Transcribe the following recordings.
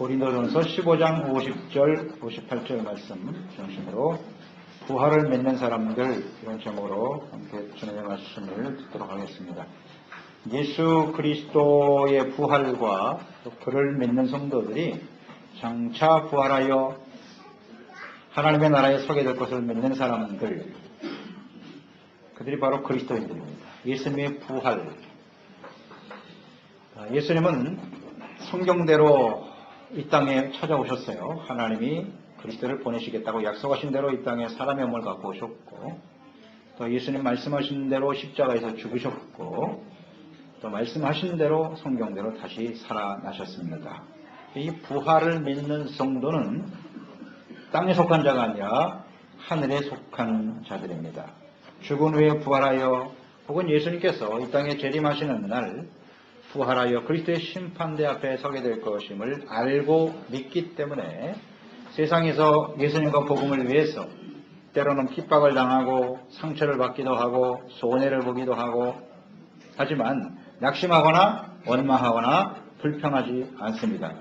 고린도전서 15장 50절 58절 말씀 중심으로 부활을 맺는 사람들 이런 제목으로 함께 주님의 말씀을 듣도록 하겠습니다. 예수 그리스도의 부활과 또 그를 믿는 성도들이 장차 부활하여 하나님의 나라에 서게 될 것을 믿는 사람들 그들이 바로 그리스도인들입니다. 예수님의 부활 예수님은 성경대로 이 땅에 찾아오셨어요. 하나님이 그리스도를 보내시겠다고 약속하신 대로 이 땅에 사람의 몸을 갖고 오셨고 또 예수님 말씀하신 대로 십자가에서 죽으셨고 또 말씀하신 대로 성경대로 다시 살아나셨습니다. 이 부활을 믿는 성도는 땅에 속한 자가 아니라 하늘에 속한 자들입니다. 죽은 후에 부활하여 혹은 예수님께서 이 땅에 재림하시는 날 부활하여 그리스도의 심판대 앞에 서게 될 것임을 알고 믿기 때문에 세상에서 예수님과 복음을 위해서 때로는 핍박을 당하고 상처를 받기도 하고 손해를 보기도 하고 하지만 낙심하거나 원망하거나 불평하지 않습니다.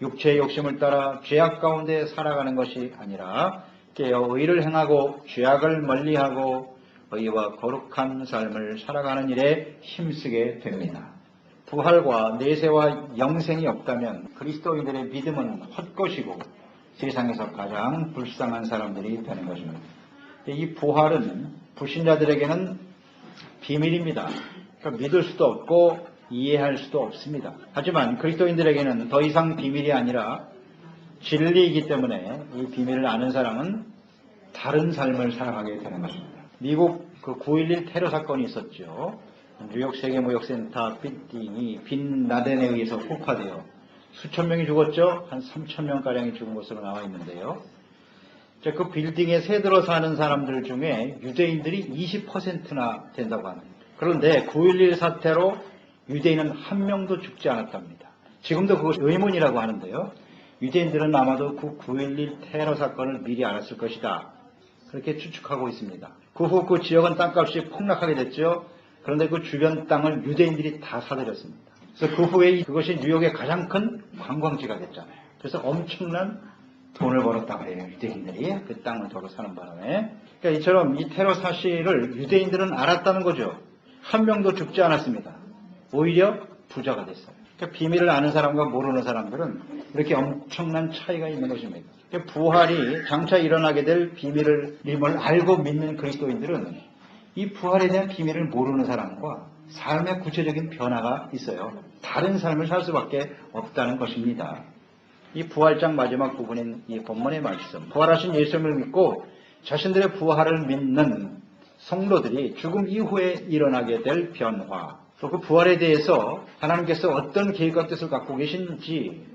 육체의 욕심을 따라 죄악 가운데 살아가는 것이 아니라 깨어 의를 행하고 죄악을 멀리하고 의와 거룩한 삶을 살아가는 일에 힘쓰게 됩니다. 부활과 내세와 영생이 없다면 그리스도인들의 믿음은 헛것이고 세상에서 가장 불쌍한 사람들이 되는 것입니다. 이 부활은 불신자들에게는 비밀입니다. 그러니까 믿을 수도 없고 이해할 수도 없습니다. 하지만 그리스도인들에게는 더 이상 비밀이 아니라 진리이기 때문에 이 비밀을 아는 사람은 다른 삶을 살아가게 되는 것입니다. 미국 그 9.11 테러 사건이 있었죠. 뉴욕 세계무역센터 빌딩이 빈 라덴에 의해서 폭파되어 수천 명이 죽었죠. 한 3천 명가량이 죽은 것으로 나와 있는데요. 그 빌딩에 새들어 사는 사람들 중에 유대인들이 20%나 된다고 합니다. 그런데 9.11 사태로 유대인은 한 명도 죽지 않았답니다. 지금도 그것이 의문이라고 하는데요. 유대인들은 아마도 그 9.11 테러 사건을 미리 알았을 것이다. 그렇게 추측하고 있습니다. 그 후 그 지역은 땅값이 폭락하게 됐죠. 그런데 그 주변 땅을 유대인들이 다 사들였습니다. 그래서 그 후에 그것이 뉴욕의 가장 큰 관광지가 됐잖아요. 그래서 엄청난 돈을 벌었다고 해요. 유대인들이 그 땅을 도로 사는 바람에. 그러니까 이처럼 이 테러 사실을 유대인들은 알았다는 거죠. 한 명도 죽지 않았습니다. 오히려 부자가 됐어요. 그러니까 비밀을 아는 사람과 모르는 사람들은 이렇게 엄청난 차이가 있는 것입니다. 그러니까 부활이 장차 일어나게 될 비밀을 임을 알고 믿는 그리스도인들은 이 부활에 대한 비밀을 모르는 사람과 삶의 구체적인 변화가 있어요. 다른 삶을 살 수밖에 없다는 것입니다. 이 부활장 마지막 부분인 이 본문의 말씀. 부활하신 예수님을 믿고 자신들의 부활을 믿는 성도들이 죽음 이후에 일어나게 될 변화, 또 그 부활에 대해서 하나님께서 어떤 계획과 뜻을 갖고 계신지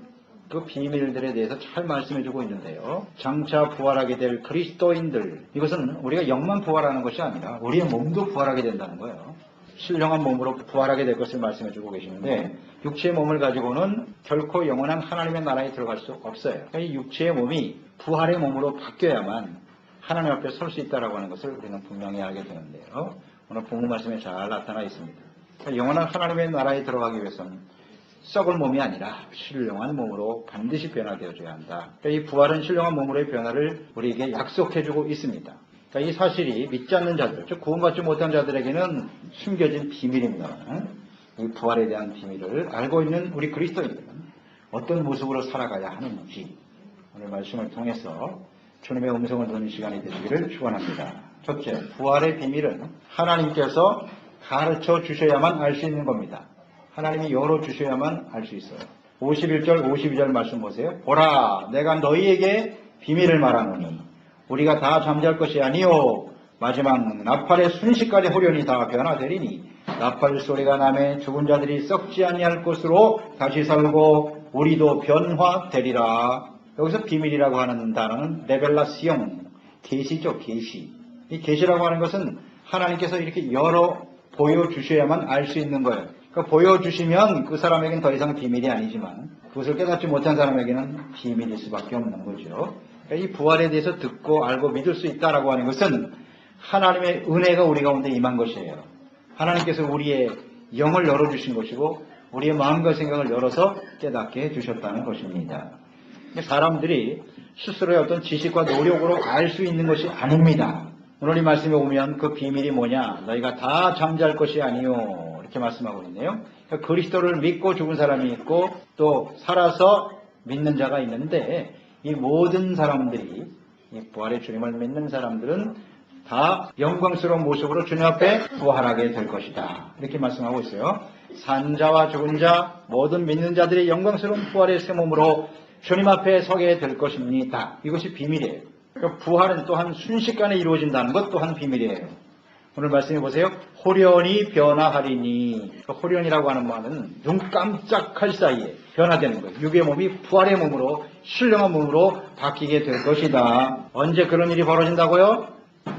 그 비밀들에 대해서 잘 말씀해주고 있는데요. 장차 부활하게 될 그리스도인들 이것은 우리가 영만 부활하는 것이 아니라 우리의 몸도 부활하게 된다는 거예요. 신령한 몸으로 부활하게 될 것을 말씀해주고 계시는데 육체의 몸을 가지고는 결코 영원한 하나님의 나라에 들어갈 수 없어요. 이 육체의 몸이 부활의 몸으로 바뀌어야만 하나님 앞에 설 수 있다라고 하는 것을 우리는 분명히 알게 되는데요. 오늘 본문 말씀에 잘 나타나 있습니다. 영원한 하나님의 나라에 들어가기 위해서는 썩을 몸이 아니라 신령한 몸으로 반드시 변화되어져야 한다. 그러니까 이 부활은 신령한 몸으로의 변화를 우리에게 약속해주고 있습니다. 그러니까 이 사실이 믿지 않는 자들, 즉 구원받지 못한 자들에게는 숨겨진 비밀입니다. 이 부활에 대한 비밀을 알고 있는 우리 그리스도인들은 어떤 모습으로 살아가야 하는지 오늘 말씀을 통해서 주님의 음성을 듣는 시간이 되시기를 축원합니다. 첫째, 부활의 비밀은 하나님께서 가르쳐 주셔야만 알 수 있는 겁니다. 하나님이 열어주셔야만 알 수 있어요. 51절, 52절 말씀 보세요. 보라, 내가 너희에게 비밀을 말하노니 우리가 다 잠잘 것이 아니요 마지막 나팔의 순식간에 호련이 다 변화되리니 나팔 소리가 남에 죽은 자들이 썩지 아니할 것으로 다시 살고 우리도 변화되리라. 여기서 비밀이라고 하는 단어는 레벨라시용, 계시죠, 계시. 이 계시라고 하는 것은 하나님께서 이렇게 열어 보여주셔야만 알 수 있는 거예요. 그러니까 보여주시면 그 사람에게는 더 이상 비밀이 아니지만 그것을 깨닫지 못한 사람에게는 비밀일 수밖에 없는 거죠. 그러니까 이 부활에 대해서 듣고 알고 믿을 수 있다라고 하는 것은 하나님의 은혜가 우리 가운데 임한 것이에요. 하나님께서 우리의 영을 열어주신 것이고 우리의 마음과 생각을 열어서 깨닫게 해주셨다는 것입니다. 사람들이 스스로의 어떤 지식과 노력으로 알 수 있는 것이 아닙니다. 오늘 이 말씀에 보면 그 비밀이 뭐냐? 너희가 다 잠잘 것이 아니요. 이렇게 말씀하고 있네요. 그러니까 그리스도를 믿고 죽은 사람이 있고 또 살아서 믿는 자가 있는데 이 모든 사람들이 이 부활의 주님을 믿는 사람들은 다 영광스러운 모습으로 주님 앞에 부활하게 될 것이다. 이렇게 말씀하고 있어요. 산자와 죽은 자, 모든 믿는 자들이 영광스러운 부활의 새 몸으로 주님 앞에 서게 될 것입니다. 이것이 비밀이에요. 그러니까 부활은 또한 순식간에 이루어진다는 것 또한 비밀이에요. 오늘 말씀해 보세요. 호련이 변화하리니 그 호련이라고 하는 말은 눈 깜짝할 사이에 변화되는 거예요. 육의 몸이 부활의 몸으로 신령한 몸으로 바뀌게 될 것이다. 언제 그런 일이 벌어진다고요?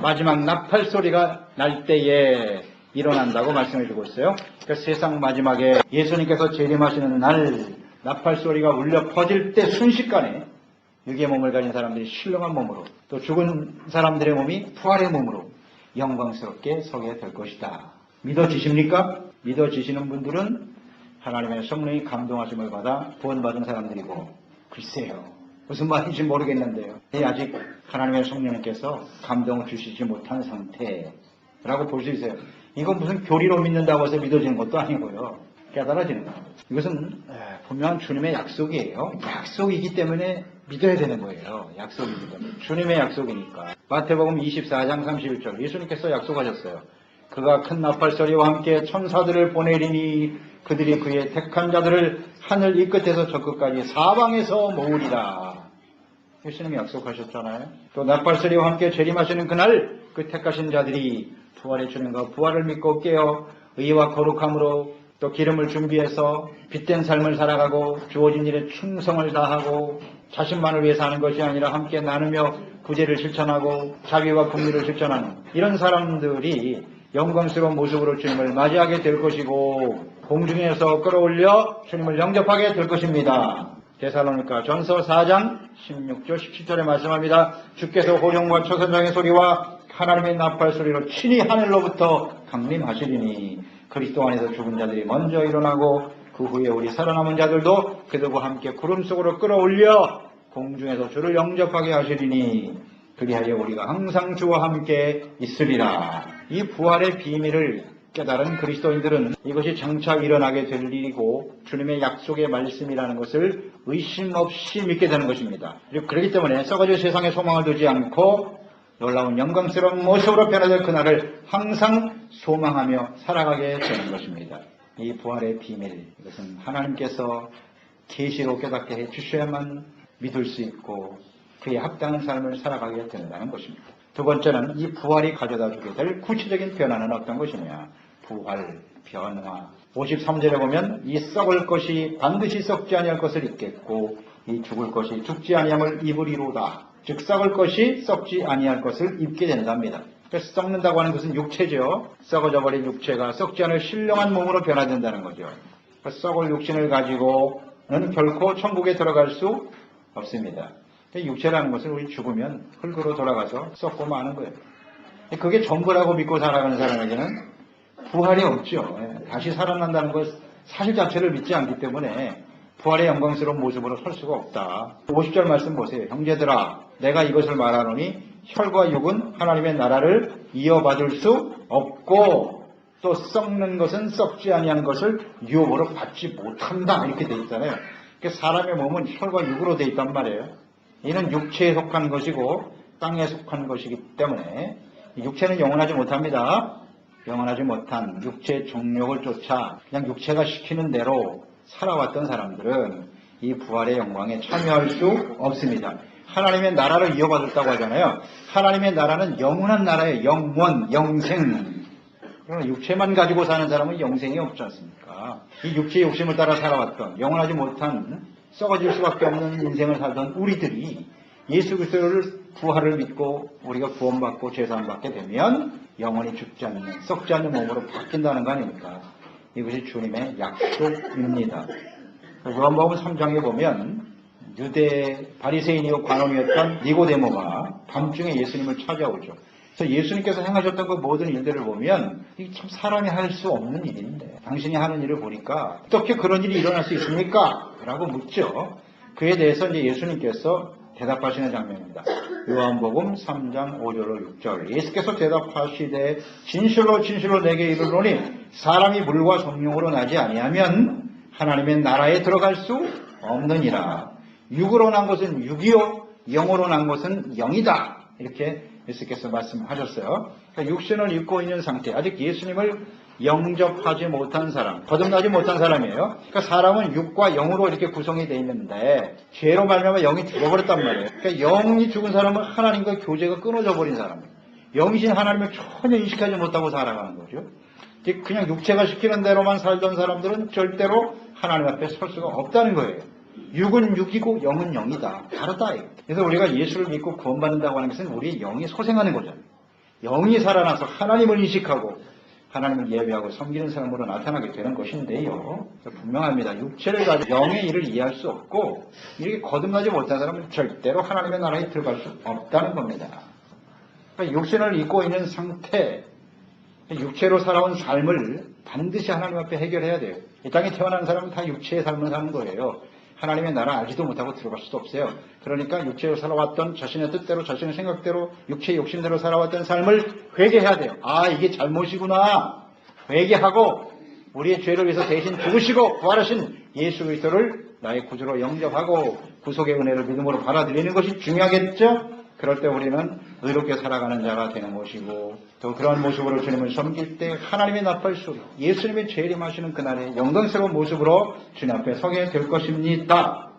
마지막 나팔 소리가 날 때에 일어난다고 말씀해 주고 있어요. 그러니까 세상 마지막에 예수님께서 재림하시는 날 나팔 소리가 울려 퍼질 때 순식간에 육의 몸을 가진 사람들이 신령한 몸으로 또 죽은 사람들의 몸이 부활의 몸으로 영광스럽게 서게 될 것이다. 믿어지십니까? 믿어지시는 분들은 하나님의 성령이 감동하심을 받아 구원받은 사람들이고 글쎄요. 무슨 말인지 모르겠는데요. 아직 하나님의 성령님께서 감동을 주시지 못한 상태라고 볼 수 있어요. 이건 무슨 교리로 믿는다고 해서 믿어지는 것도 아니고요. 깨달아지는 거예요. 이것은 분명한 주님의 약속이에요. 약속이기 때문에 믿어야 되는 거예요. 때문에. 주님의 약속이니까. 마태복음 24장 31절 예수님께서 약속하셨어요. 그가 큰 나팔소리와 함께 천사들을 보내리니 그들이 그의 택한 자들을 하늘 이 끝에서 저 끝까지 사방에서 모으리라. 예수님이 약속하셨잖아요. 또 나팔소리와 함께 재림하시는 그날 그 택하신 자들이 부활의 주님과 부활을 믿고 깨어 의와 거룩함으로 또 기름을 준비해서 빛된 삶을 살아가고 주어진 일에 충성을 다하고 자신만을 위해 사는 것이 아니라 함께 나누며 구제를 실천하고 자비와 국리를 실천하는 이런 사람들이 영광스러운 모습으로 주님을 맞이하게 될 것이고 공중에서 끌어올려 주님을 영접하게 될 것입니다. 데살로니가 전서 4장 16절 17절에 말씀합니다. 주께서 호령과 초선장의 소리와 하나님의 나팔 소리로 친히 하늘로부터 강림하시리니 그리스도 안에서 죽은 자들이 먼저 일어나고 그 후에 우리 살아남은 자들도 그들과 함께 구름 속으로 끌어올려 공중에서 주를 영접하게 하시리니 그리하여 우리가 항상 주와 함께 있으리라. 이 부활의 비밀을 깨달은 그리스도인들은 이것이 장차 일어나게 될 일이고 주님의 약속의 말씀이라는 것을 의심 없이 믿게 되는 것입니다. 그리고 그렇기 때문에 썩어질 세상에 소망을 두지 않고 놀라운 영광스러운 모습으로 변화될 그날을 항상 소망하며 살아가게 되는 것입니다. 이 부활의 비밀, 이것은 하나님께서 계시로 깨닫게 해 주셔야만 믿을 수 있고 그에 합당한 삶을 살아가게 된다는 것입니다. 두 번째는 이 부활이 가져다 주게 될 구체적인 변화는 어떤 것이냐? 부활, 변화. 53절에 보면 이 썩을 것이 반드시 썩지 아니할 것을 입겠고 이 죽을 것이 죽지 아니함을 입으리로다. 즉 썩을 것이 썩지 아니할 것을 입게 된답니다. 그래서 썩는다고 하는 것은 육체죠. 썩어져 버린 육체가 썩지 않을 신령한 몸으로 변화된다는 거죠. 그 썩을 육신을 가지고는 결코 천국에 들어갈 수 없습니다. 육체라는 것은 우리 죽으면 흙으로 돌아가서 썩고 마는 거예요. 그게 전부라고 믿고 살아가는 사람에게는 부활이 없죠. 예, 다시 살아난다는 것 사실 자체를 믿지 않기 때문에 부활의 영광스러운 모습으로 설 수가 없다. 50절 말씀 보세요. 형제들아 내가 이것을 말하노니 혈과 육은 하나님의 나라를 이어받을 수 없고 또 썩는 것은 썩지 아니한 것을 유업으로 받지 못한다. 이렇게 돼 있잖아요. 그러니까 사람의 몸은 혈과 육으로 돼 있단 말이에요. 이는 육체에 속한 것이고 땅에 속한 것이기 때문에 육체는 영원하지 못합니다. 영원하지 못한 육체의 종력을 쫓아 그냥 육체가 시키는 대로 살아왔던 사람들은 이 부활의 영광에 참여할 수 없습니다. 하나님의 나라를 이어받았다고 하잖아요. 하나님의 나라는 영원한 나라의 영원, 영생. 그러나 육체만 가지고 사는 사람은 영생이 없지 않습니까? 이 육체의 욕심을 따라 살아왔던 영원하지 못한 썩어질 수밖에 없는 인생을 살던 우리들이 예수 그리스도를 부활을 믿고 우리가 구원받고 죄사함받게 되면 영원히 죽지 않는 썩지 않는 몸으로 바뀐다는 거 아닙니까? 이것이 주님의 약속입니다. 요한복음 3장에 보면 유대 바리새인이요 관원이었던 니고데모가 밤중에 예수님을 찾아오죠. 그래서 예수님께서 행하셨던 그 모든 일들을 보면 이게 참 사람이 할 수 없는 일인데 당신이 하는 일을 보니까 어떻게 그런 일이 일어날 수 있습니까? 라고 묻죠. 그에 대해서 이제 예수님께서 대답하시는 장면입니다. 요한복음 3장 5절로 6절. 예수께서 대답하시되 진실로 진실로 내게 이르노니 사람이 물과 성령으로 나지 아니하면 하나님의 나라에 들어갈 수 없느니라. 육으로 난 것은 육이요 영으로 난 것은 영이다. 이렇게 예수께서 말씀하셨어요. 그러니까 육신을 입고 있는 상태, 아직 예수님을 영접하지 못한 사람, 거듭나지 못한 사람이에요. 그러니까 사람은 육과 영으로 이렇게 구성이 되어 있는데 죄로 말미암아 영이 죽어버렸단 말이에요. 그러니까 영이 죽은 사람은 하나님과 교제가 끊어져 버린 사람이에요. 영이신 하나님을 전혀 인식하지 못하고 살아가는 거죠. 그냥 육체가 시키는 대로만 살던 사람들은 절대로 하나님 앞에 설 수가 없다는 거예요. 육은 육이고 영은 영이다. 다르다. 그래서 우리가 예수를 믿고 구원받는다고 하는 것은 우리의 영이 소생하는 거잖아요. 영이 살아나서 하나님을 인식하고 하나님을 예배하고 섬기는 사람으로 나타나게 되는 것인데요. 분명합니다. 육체를 가지고 영의 일을 이해할 수 없고 이렇게 거듭나지 못한 사람은 절대로 하나님의 나라에 들어갈 수 없다는 겁니다. 그러니까 육신을 입고 있는 상태, 육체로 살아온 삶을 반드시 하나님 앞에 해결해야 돼요. 이 땅에 태어난 사람은 다 육체의 삶을 사는 거예요. 하나님의 나라 알지도 못하고 들어갈 수도 없어요. 그러니까 육체로 살아왔던 자신의 뜻대로 자신의 생각대로 육체의 욕심대로 살아왔던 삶을 회개해야 돼요. 아 이게 잘못이구나. 회개하고 우리의 죄를 위해서 대신 죽으시고 부활하신 예수 그리스도를 나의 구주로 영접하고 구속의 은혜를 믿음으로 받아들이는 것이 중요하겠죠. 그럴 때 우리는 의롭게 살아가는 자가 되는 것이고 또 그런 모습으로 주님을 섬길 때 하나님의 나팔 소리 예수님의 재림하시는 그날의 영광스러운 모습으로 주님 앞에 서게 될 것입니다.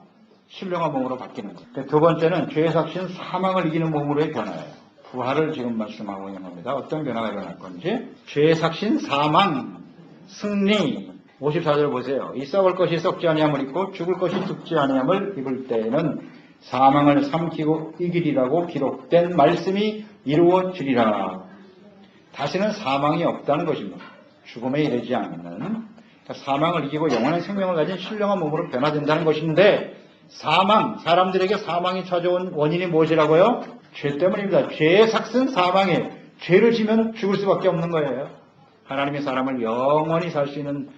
신령한 몸으로 바뀌는 것. 두 번째는 죄의 삭신 사망을 이기는 몸으로의 변화예요. 부활을 지금 말씀하고 있는 겁니다. 어떤 변화가 일어날 건지. 죄의 삭신 사망, 승리. 54절 보세요. 이 썩을 것이 썩지 아니함을 입고 죽을 것이 죽지 아니함을 입을 때에는 사망을 삼키고 이기리라고 기록된 말씀이 이루어지리라. 다시는 사망이 없다는 것입니다. 죽음에 이르지 않는 그러니까 사망을 이기고 영원한 생명을 가진 신령한 몸으로 변화된다는 것인데 사망, 사람들에게 사망이 찾아온 원인이 무엇이라고요? 죄 때문입니다. 죄의 삭슨 사망에 죄를 지면 죽을 수밖에 없는 거예요. 하나님의 사람을 영원히 살 수 있는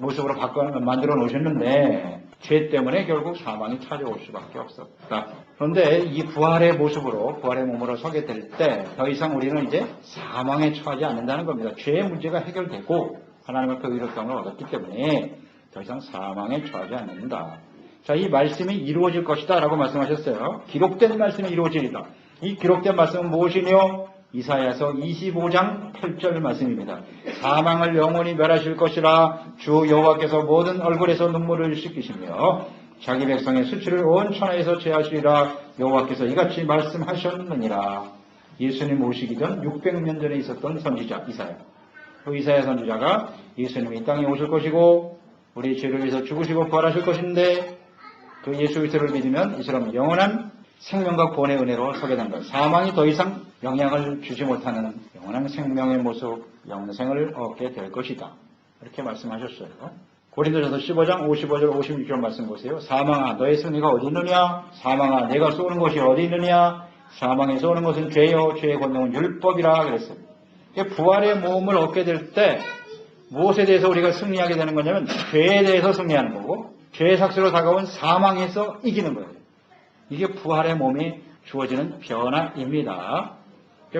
모습으로 바꿔 만들어 놓으셨는데 죄 때문에 결국 사망이 찾아올 수밖에 없었다. 그런데 이 부활의 모습으로 부활의 몸으로 서게 될 때 더 이상 우리는 이제 사망에 처하지 않는다는 겁니다. 죄의 문제가 해결되고 하나님 앞에 의롭다을 얻었기 때문에 더 이상 사망에 처하지 않는다. 자, 이 말씀이 이루어질 것이다 라고 말씀하셨어요. 기록된 말씀이 이루어지리다. 이 기록된 말씀은 무엇이뇨? 이사야서 25장 8절 말씀입니다. 사망을 영원히 멸하실 것이라 주 여호와께서 모든 얼굴에서 눈물을 씻기시며 자기 백성의 수치를 온 천하에서 제하시리라 여호와께서 이같이 말씀하셨느니라. 예수님 오시기 전 600년 전에 있었던 선지자 이사야. 그 이사야 선지자가 예수님이 이 땅에 오실 것이고 우리 죄를 위해서 죽으시고 부활하실 것인데 그 예수 그리스도를 믿으면 이처럼 영원한 생명과 구원의 은혜로 서게 된 것. 사망이 더 이상 영향을 주지 못하는 영원한 생명의 모습, 영생을 얻게 될 것이다. 이렇게 말씀하셨어요. 고린도전서 15장 55절 56절 말씀 보세요. 사망아 너의 승리가 어디 있느냐? 사망아 내가 쏘는 것이 어디 있느냐? 사망에 쏘는 것은 죄요 죄의 권능은 율법이라 그랬어요. 부활의 몸을 얻게 될 때 무엇에 대해서 우리가 승리하게 되는 거냐면 죄에 대해서 승리하는 거고 죄의 삭스로 다가온 사망에서 이기는 거예요. 이게 부활의 몸이 주어지는 변화입니다.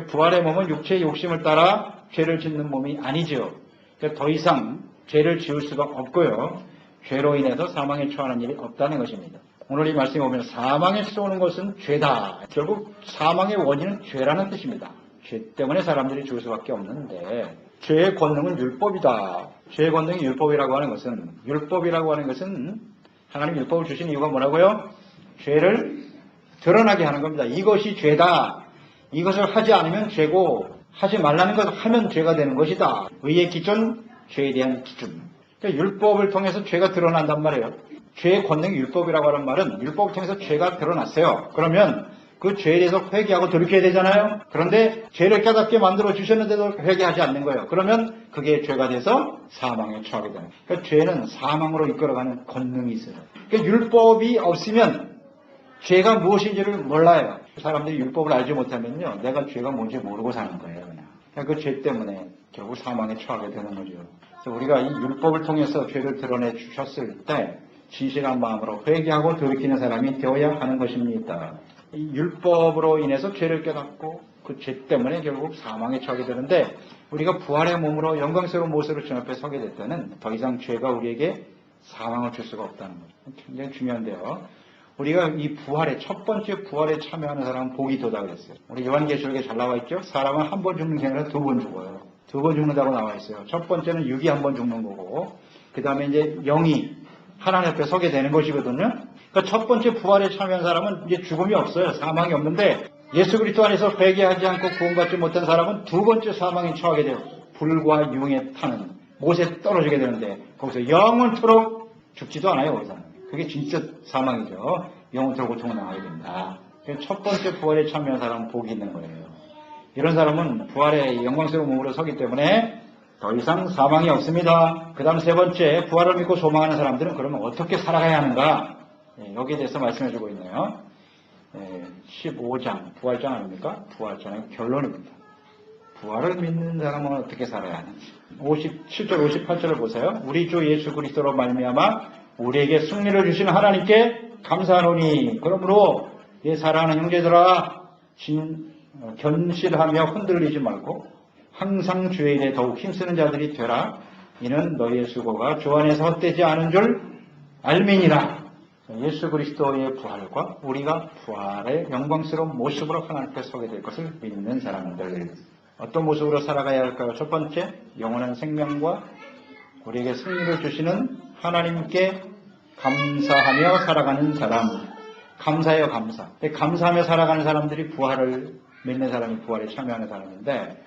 부활의 몸은 육체의 욕심을 따라 죄를 짓는 몸이 아니죠. 더 이상 죄를 지을 수가 없고요. 죄로 인해서 사망에 처하는 일이 없다는 것입니다. 오늘 이 말씀에 보면 사망에 쏘는 것은 죄다. 결국 사망의 원인은 죄라는 뜻입니다. 죄 때문에 사람들이 죽을 수밖에 없는데 죄의 권능은 율법이다. 죄의 권능이 율법이라고 하는 것은 율법이라고 하는 것은 하나님 율법을 주신 이유가 뭐라고요? 죄를 드러나게 하는 겁니다. 이것이 죄다. 이것을 하지 않으면 죄고 하지 말라는 것을 하면 죄가 되는 것이다. 의의 기준, 죄에 대한 기준. 그러니까 율법을 통해서 죄가 드러난단 말이에요. 죄의 권능이 율법이라고 하는 말은 율법을 통해서 죄가 드러났어요. 그러면 그 죄에 대해서 회개하고 돌이켜야 되잖아요. 그런데 죄를 깨닫게 만들어 주셨는데도 회개하지 않는 거예요. 그러면 그게 죄가 돼서 사망에 처하게 되는. 그러니까 죄는 사망으로 이끌어가는 권능이 있어요. 그러니까 율법이 없으면 죄가 무엇인지를 몰라요. 사람들이 율법을 알지 못하면요. 내가 죄가 뭔지 모르고 사는 거예요. 그냥. 그 죄 때문에 결국 사망에 처하게 되는 거죠. 그래서 우리가 이 율법을 통해서 죄를 드러내 주셨을 때 진실한 마음으로 회개하고 돌이키는 사람이 되어야 하는 것입니다. 이 율법으로 인해서 죄를 깨닫고 그 죄 때문에 결국 사망에 처하게 되는데 우리가 부활의 몸으로 영광스러운 모습으로 주 앞에 서게 될 때는 더 이상 죄가 우리에게 사망을 줄 수가 없다는 거죠. 굉장히 중요한데요. 우리가 이 부활에 첫 번째 부활에 참여하는 사람은 복이 도다 그랬어요. 우리 요한계시록에 잘 나와 있죠. 사람은 한 번 죽는 게 아니라 두 번 죽어요. 두 번 죽는다고 나와 있어요. 첫 번째는 육이 한 번 죽는 거고, 그 다음에 이제 영이 하나님 앞에 서게 되는 것이거든요. 그러니까 첫 번째 부활에 참여한 사람은 이제 죽음이 없어요. 사망이 없는데 예수 그리스도 안에서 회개하지 않고 구원받지 못한 사람은 두 번째 사망에 처하게 돼요. 불과 융에 타는 못에 떨어지게 되는데 거기서 영원토록 죽지도 않아요. 거기서는. 그게 진짜 사망이죠. 영원토록 고통을 당하게 된다. 첫 번째 부활에 참여한 사람은 복이 있는 거예요. 이런 사람은 부활의 영광스러운 몸으로 서기 때문에 더 이상 사망이 없습니다. 그 다음 세 번째, 부활을 믿고 소망하는 사람들은 그러면 어떻게 살아가야 하는가? 예, 여기에 대해서 말씀해주고 있네요. 예, 15장, 부활장 아닙니까? 부활장의 결론입니다. 부활을 믿는 사람은 어떻게 살아야 하는지. 57절, 58절을 보세요. 우리 주 예수 그리스도로 말미암아 우리에게 승리를 주신 하나님께 감사하노니 그러므로 내 사랑하는 형제들아 진, 어, 견실하며 흔들리지 말고 항상 주의 일에 더욱 힘쓰는 자들이 되라. 이는 너희의 수고가 주 안에서 헛되지 않은 줄 알미니라. 예수 그리스도의 부활과 우리가 부활의 영광스러운 모습으로 하나님 앞에 서게 될 것을 믿는 사람들. 어떤 모습으로 살아가야 할까요? 첫 번째, 영원한 생명과 우리에게 승리를 주시는 하나님께 감사하며 살아가는 사람. 감사해요, 감사. 감사하며 살아가는 사람들이 부활을 믿는 사람이 부활에 참여하는 사람인데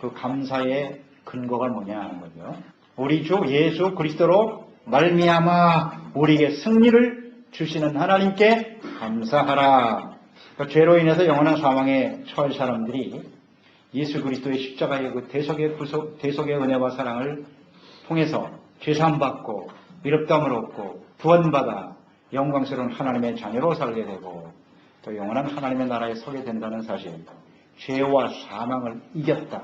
그 감사의 근거가 뭐냐 하는 거죠. 우리 주 예수 그리스도로 말미암아 우리에게 승리를 주시는 하나님께 감사하라. 그 죄로 인해서 영원한 사망에 처할 사람들이 예수 그리스도의 십자가의 그 대속의 구속, 대속의 은혜와 사랑을 통해서 죄산받고 위롭담을 얻고 구원받아 영광스러운 하나님의 자녀로 살게 되고 또 영원한 하나님의 나라에 서게 된다는 사실. 죄와 사망을 이겼다.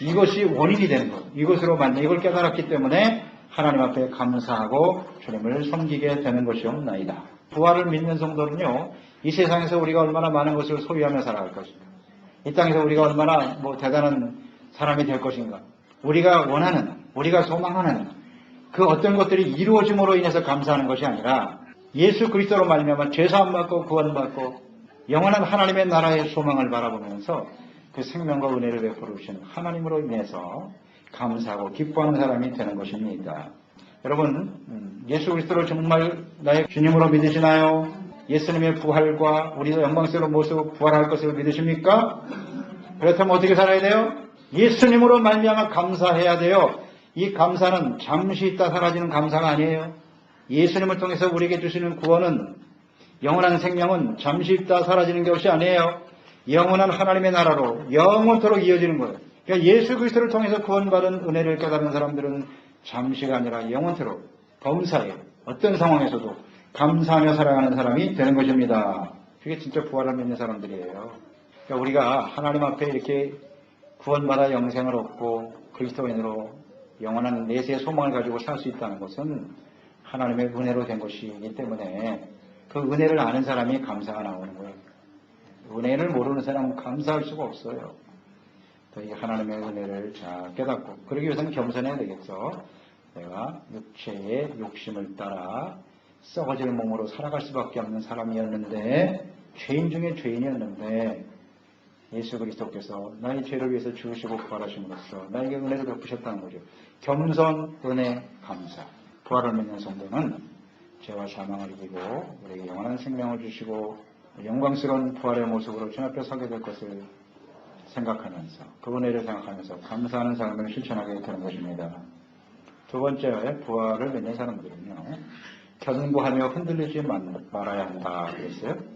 이것이 원인이 되는 것. 이것으로 만약 이걸 깨달았기 때문에 하나님 앞에 감사하고 주님을 섬기게 되는 것이옵나이다. 부활을 믿는 성도는요, 이 세상에서 우리가 얼마나 많은 것을 소유하며 살아갈 것인가. 이 땅에서 우리가 얼마나 뭐 대단한 사람이 될 것인가. 우리가 원하는, 우리가 소망하는 그 어떤 것들이 이루어짐으로 인해서 감사하는 것이 아니라 예수 그리스도로 말미암아 죄사함 받고 구원받고 영원한 하나님의 나라의 소망을 바라보면서 그 생명과 은혜를 베풀어 주신 하나님으로 인해서 감사하고 기뻐하는 사람이 되는 것입니다. 여러분 음, 예수 그리스도를 정말 나의 주님으로 믿으시나요? 예수님의 부활과 우리도 영광스러운 모습 부활할 것을 믿으십니까? 그렇다면 어떻게 살아야 돼요? 예수님으로 말미암아 감사해야 돼요. 이 감사는 잠시 있다 사라지는 감사가 아니에요. 예수님을 통해서 우리에게 주시는 구원은 영원한 생명은 잠시 있다 사라지는 것이 아니에요. 영원한 하나님의 나라로 영원토록 이어지는 거예요. 그러니까 예수 그리스도를 통해서 구원받은 은혜를 깨달은 사람들은 잠시가 아니라 영원토록 범사에 어떤 상황에서도 감사하며 살아가는 사람이 되는 것입니다. 그게 진짜 부활을 믿는 사람들이에요. 그러니까 우리가 하나님 앞에 이렇게 구원받아 영생을 얻고 그리스도인으로 영원한 내세의 소망을 가지고 살 수 있다는 것은 하나님의 은혜로 된 것이기 때문에 그 은혜를 아는 사람이 감사가 나오는 거예요. 은혜를 모르는 사람은 감사할 수가 없어요. 이 하나님의 은혜를 잘 깨닫고 그러기 위해서는 겸손해야 되겠죠. 내가 육체의 욕심을 따라 썩어질 몸으로 살아갈 수밖에 없는 사람이었는데 죄인 중에 죄인이었는데 예수 그리스도께서 나의 죄를 위해서 죽으시고 부활하심으로써 나에게 은혜를 베푸셨다는 거죠. 겸손, 은혜, 감사. 부활을 믿는 성도는 죄와 사망을 이기고 우리에게 영원한 생명을 주시고 영광스러운 부활의 모습으로 주 앞에 서게 될 것을 생각하면서 그 은혜를 생각하면서 감사하는 삶을 실천하게 되는 것입니다. 두 번째 부활을 믿는 사람들은요. 견고하며 흔들리지 말아야 한다 그랬어요.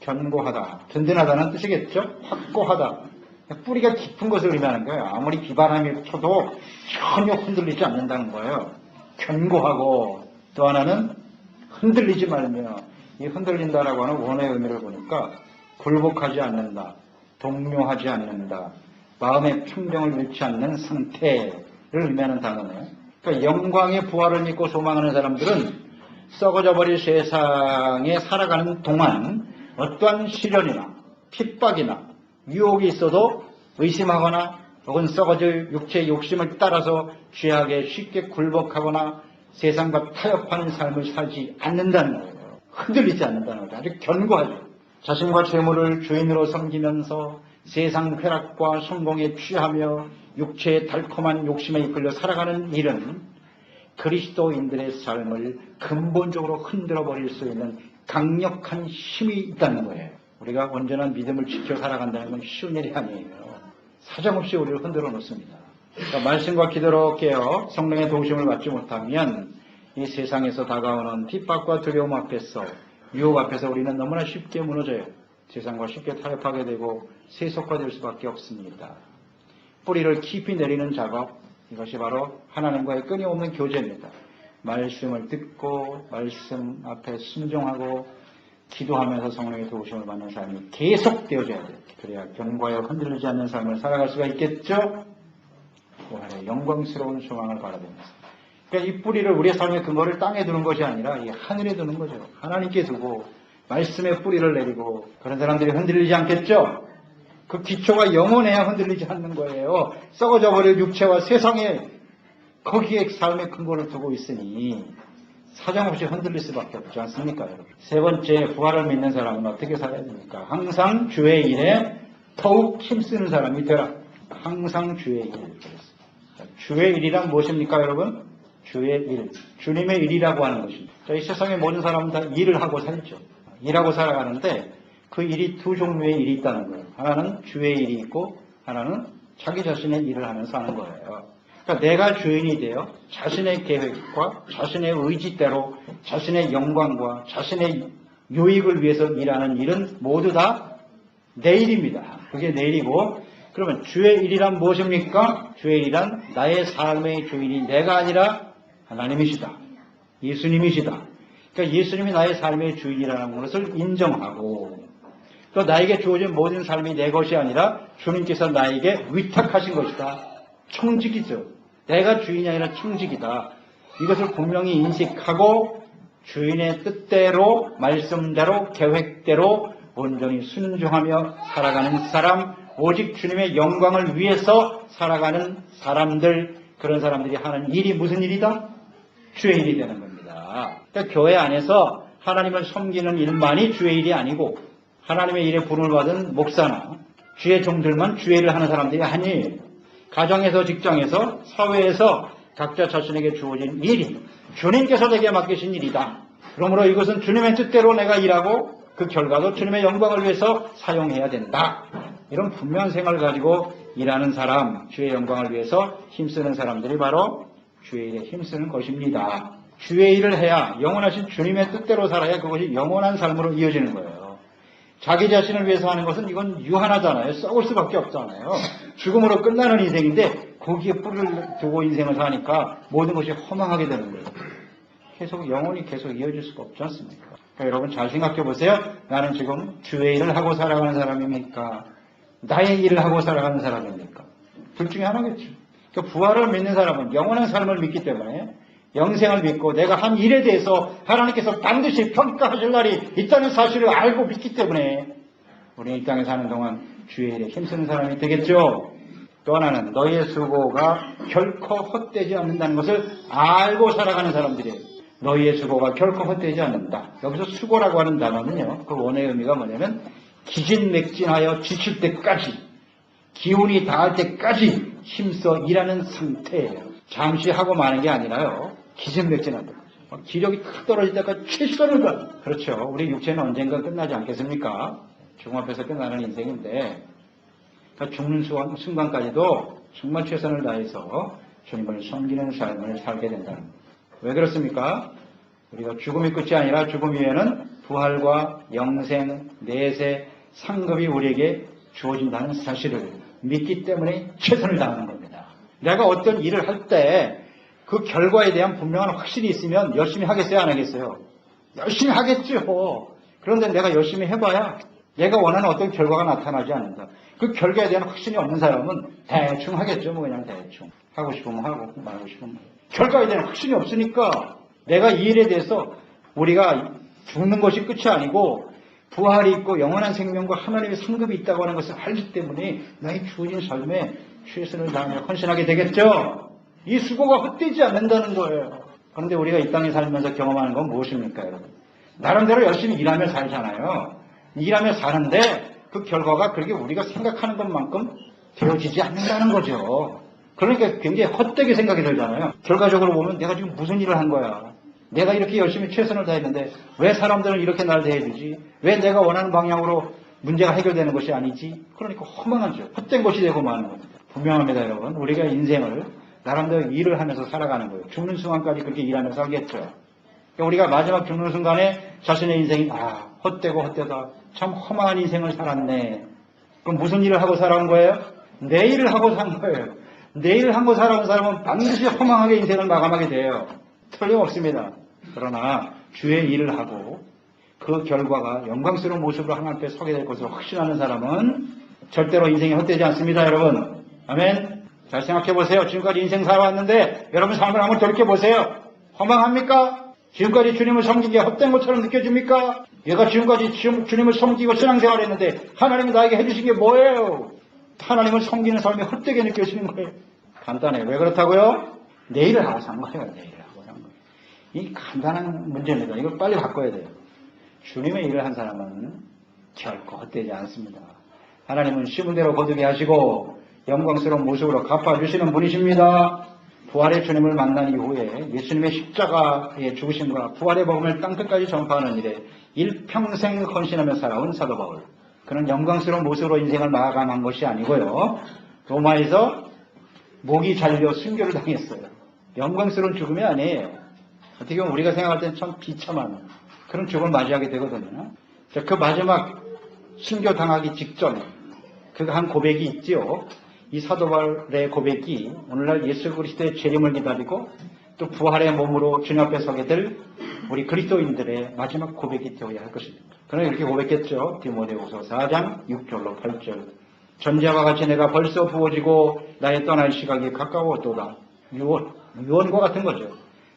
견고하다, 든든하다는 뜻이겠죠? 확고하다. 뿌리가 깊은 것을 의미하는 거예요. 아무리 비바람이 쳐도 전혀 흔들리지 않는다는 거예요. 견고하고 또 하나는 흔들리지 말며 이 흔들린다라고 하는 원어의 의미를 보니까 굴복하지 않는다, 동요하지 않는다, 마음의 평정을 잃지 않는 상태를 의미하는 단어네요. 그러니까 영광의 부활을 믿고 소망하는 사람들은 썩어져 버릴 세상에 살아가는 동안 어떠한 시련이나 핍박이나 유혹이 있어도 의심하거나 혹은 썩어질 육체의 욕심을 따라서 죄악에 쉽게 굴복하거나 세상과 타협하는 삶을 살지 않는다는 거예요. 흔들리지 않는다는 거죠. 아주 견고하죠. 자신과 재물을 주인으로 섬기면서 세상 쾌락과 성공에 취하며 육체의 달콤한 욕심에 이끌려 살아가는 일은 그리스도인들의 삶을 근본적으로 흔들어 버릴 수 있는 강력한 힘이 있다는 거예요. 우리가 온전한 믿음을 지켜 살아간다는 건 쉬운 일이 아니에요. 사정없이 우리를 흔들어 놓습니다. 그러니까 말씀과 기도로 깨어 성령의 도우심을 받지 못하면 이 세상에서 다가오는 핍박과 두려움 앞에서 유혹 앞에서 우리는 너무나 쉽게 무너져요. 세상과 쉽게 타협하게 되고 세속화될 수밖에 없습니다. 뿌리를 깊이 내리는 작업 이것이 바로 하나님과의 끊임없는 교제입니다. 말씀을 듣고 말씀 앞에 순종하고 기도하면서 성령의 도우심을 받는 삶이 계속 되어져야 돼요. 그래야 경과에 흔들리지 않는 삶을 살아갈 수가 있겠죠. 부활의 영광스러운 소망을 바라봅니다. 그러니까 이 뿌리를 우리의 삶의 근거를 땅에 두는 것이 아니라 이 하늘에 두는 거죠. 하나님께 두고 말씀의 뿌리를 내리고 그런 사람들이 흔들리지 않겠죠. 그 기초가 영원해야 흔들리지 않는 거예요. 썩어져 버릴 육체와 세상에 거기에 삶의 근거를 두고 있으니 사정없이 흔들릴 수밖에 없지 않습니까, 여러분? 세 번째, 부활을 믿는 사람은 어떻게 살아야 됩니까? 항상 주의 일에 더욱 힘쓰는 사람이 되라. 항상 주의 일. 자, 주의 일이란 무엇입니까, 여러분? 주의 일. 주님의 일이라고 하는 것입니다. 자, 이 세상의 모든 사람은 다 일을 하고 살죠. 일하고 살아가는데 그 일이 두 종류의 일이 있다는 거예요. 하나는 주의 일이 있고 하나는 자기 자신의 일을 하면서 하는 거예요. 그러니까 내가 주인이 되어 자신의 계획과 자신의 의지대로 자신의 영광과 자신의 유익을 위해서 일하는 일은 모두 다 내 일입니다. 그게 내 일이고 그러면 주의 일이란 무엇입니까? 주의 일이란 나의 삶의 주인이 내가 아니라 하나님이시다. 예수님이시다. 그러니까 예수님이 나의 삶의 주인이라는 것을 인정하고 또 나에게 주어진 모든 삶이 내 것이 아니라 주님께서 나에게 위탁하신 것이다. 청직이죠. 내가 주인이 아니라 청직이다. 이것을 분명히 인식하고 주인의 뜻대로, 말씀대로, 계획대로 온전히 순종하며 살아가는 사람, 오직 주님의 영광을 위해서 살아가는 사람들, 그런 사람들이 하는 일이 무슨 일이다? 주의 일이 되는 겁니다. 그러니까 교회 안에서 하나님을 섬기는 일만이 주의 일이 아니고 하나님의 일에 부름을 받은 목사나 주의 종들만 주의 일을 하는 사람들이 아니에요. 가정에서 직장에서 사회에서 각자 자신에게 주어진 일이 주님께서 내게 맡기신 일이다. 그러므로 이것은 주님의 뜻대로 내가 일하고 그 결과도 주님의 영광을 위해서 사용해야 된다. 이런 분명한 생각을 가지고 일하는 사람, 주의 영광을 위해서 힘쓰는 사람들이 바로 주의 일에 힘쓰는 것입니다. 주의 일을 해야 영원하신 주님의 뜻대로 살아야 그것이 영원한 삶으로 이어지는 거예요. 자기 자신을 위해서 하는 것은 이건 유한하잖아요. 썩을 수밖에 없잖아요. 죽음으로 끝나는 인생인데 거기에 뿌리를 두고 인생을 사니까 모든 것이 허망하게 되는 거예요. 계속 영원히 계속 이어질 수가 없지 않습니까? 그러니까 여러분 잘 생각해 보세요. 나는 지금 주의 일을 하고 살아가는 사람입니까? 나의 일을 하고 살아가는 사람입니까? 둘 중에 하나겠죠. 그러니까 부활을 믿는 사람은 영원한 삶을 믿기 때문에 영생을 믿고 내가 한 일에 대해서 하나님께서 반드시 평가하실 날이 있다는 사실을 알고 믿기 때문에 우리 이 땅에 사는 동안 주의 일에 힘쓰는 사람이 되겠죠. 또 하나는 너희의 수고가 결코 헛되지 않는다는 것을 알고 살아가는 사람들이에요. 너희의 수고가 결코 헛되지 않는다. 여기서 수고라고 하는 단어는요. 그 원의 의미가 뭐냐면 기진맥진하여 지칠 때까지 기운이 닿을 때까지 힘써 일하는 상태예요. 잠시 하고 마는 게 아니라요. 기진맥진한다. 기력이 탁 때까지 최선을 다. 그렇죠. 우리 육체는 언젠가 끝나지 않겠습니까? 앞에서 끝나는 인생인데 그러니까 죽는 순간- 순간까지도 정말 최선을 다해서 주님을 섬기는 삶을 살게 된다는. 왜 그렇습니까? 우리가 죽음이 끝이 아니라 죽음 이후에는 부활과 영생, 내세, 상급이 우리에게 주어진다는 사실을 믿기 때문에 최선을 다하는 겁니다. 내가 어떤 일을 할 때 그 결과에 대한 분명한 확신이 있으면 열심히 하겠어요, 안 하겠어요? 열심히 하겠죠. 그런데 내가 열심히 해봐야 내가 원하는 어떤 결과가 나타나지 않는다. 그 결과에 대한 확신이 없는 사람은 대충 하겠죠, 뭐 그냥 대충. 하고 싶으면 하고, 말고 싶으면 말고. 결과에 대한 확신이 없으니까 내가 이 일에 대해서 우리가 죽는 것이 끝이 아니고 부활이 있고 영원한 생명과 하나님의 상급이 있다고 하는 것을 알기 때문에 나의 주어진 삶에 최선을 다하며 헌신하게 되겠죠. 이 수고가 헛되지 않는다는 거예요. 그런데 우리가 이 땅에 살면서 경험하는 건 무엇입니까, 여러분? 나름대로 열심히 일하며 살잖아요. 일하며 사는데 그 결과가 그렇게 우리가 생각하는 것만큼 되어지지 않는다는 거죠. 그러니까 굉장히 헛되게 생각이 들잖아요. 결과적으로 보면 내가 지금 무슨 일을 한 거야. 내가 이렇게 열심히 최선을 다했는데 왜 사람들은 이렇게 날 대해주지? 왜 내가 원하는 방향으로 문제가 해결되는 것이 아니지? 그러니까 허망하죠. 헛된 것이 되고 마는 거죠. 분명합니다, 여러분. 우리가 인생을 나름대로 일을 하면서 살아가는 거예요. 죽는 순간까지 그렇게 일하며 살겠죠. 그러니까 우리가 마지막 죽는 순간에 자신의 인생이 아 헛되고 헛되다. 참 허망한 인생을 살았네. 그럼 무슨 일을 하고 살아온 거예요? 내 일을 하고 산 거예요. 내 일을 하고 살아온 사람은 반드시 허망하게 인생을 마감하게 돼요. 틀림없습니다. 그러나 주의 일을 하고 그 결과가 영광스러운 모습으로 하나님 앞에 서게 될 것을 확신하는 사람은 절대로 인생이 헛되지 않습니다, 여러분. 아멘. 잘 생각해 보세요. 지금까지 인생 살아왔는데 여러분 삶을 한번 돌이켜 보세요. 허망합니까? 지금까지 주님을 섬긴 게 헛된 것처럼 느껴집니까? 얘가 지금까지 주- 주님을 섬기고 신앙생활 했는데 하나님이 나에게 해주신 게 뭐예요? 하나님을 섬기는 삶이 헛되게 느껴지는 거예요. 간단해요. 왜 그렇다고요? 내일을 하고 산 거예요. 내일을 하고 산 거예요. 이 간단한 문제입니다. 이걸 빨리 바꿔야 돼요. 주님의 일을 한 사람은 결코 헛되지 않습니다. 하나님은 심은 대로 거두게 하시고 영광스러운 모습으로 갚아주시는 분이십니다. 부활의 주님을 만난 이후에 예수님의 십자가의 죽으심과 부활의 복음을 땅끝까지 전파하는 일에 일평생 헌신하며 살아온 사도 바울. 그는 영광스러운 모습으로 인생을 마감한 것이 아니고요. 로마에서 목이 잘려 순교를 당했어요. 영광스러운 죽음이 아니에요. 어떻게 보면 우리가 생각할 때는 참 비참한 그런 죽음을 맞이하게 되거든요. 자, 그 마지막 순교 당하기 직전 그한 고백이 있지요. 이 사도 바울의 고백이 오늘날 예수 그리스도의 재림을 기다리고 또 부활의 몸으로 주님 앞에 서게 될 우리 그리스도인들의 마지막 고백이 되어야 할 것입니다. 그러나 이렇게 고백했죠. 디모데후서 4장 6절로 8절. 전자와 같이 내가 벌써 부어지고 나의 떠날 시각이 가까웠도다. 유언, 유언과 같은 거죠.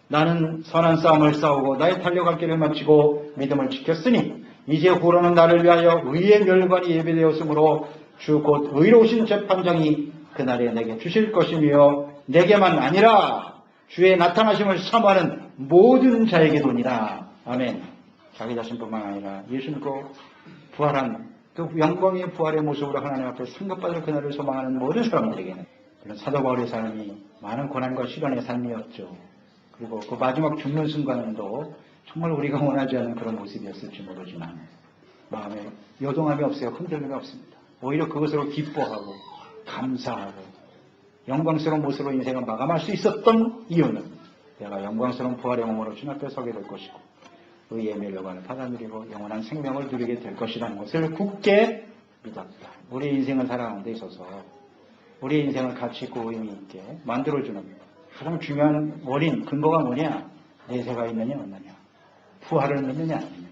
나는 선한 싸움을 싸우고 나의 달려갈 길을 마치고 믿음을 지켰으니 이제 후로는 나를 위하여 의의 멸관이 예비되었으므로 주 곧 의로우신 재판장이 그날에 내게 주실 것이며 내게만 아니라 주의 나타나심을 사모하는 모든 자에게도니라. 아멘. 자기 자신뿐만 아니라 예수 믿고 부활한 그 영광의 부활의 모습으로 하나님 앞에 상급받을 그날을 소망하는 모든 사람들에게는 이런 사도 바울의 삶이 많은 고난과 시련의 삶이었죠. 그리고 그 마지막 죽는 순간도 정말 우리가 원하지 않는 그런 모습이었을지 모르지만 마음에 요동함이 없어요. 흔들림이 없습니다. 오히려 그것으로 기뻐하고 감사하고 영광스러운 모습으로 인생을 마감할 수 있었던 이유는 내가 영광스러운 부활의 몸으로 주님 앞에 서게 될 것이고 의의 멸류관을 받아들이고 영원한 생명을 누리게 될 것이라는 것을 굳게 믿었다. 우리 인생을 살아가는 데 있어서 우리 인생을 가치 있고 의미 있게 만들어주는 가장 중요한 원인, 근거가 뭐냐? 내세가 있느냐 없느냐? 부활을 믿느냐 안 믿느냐?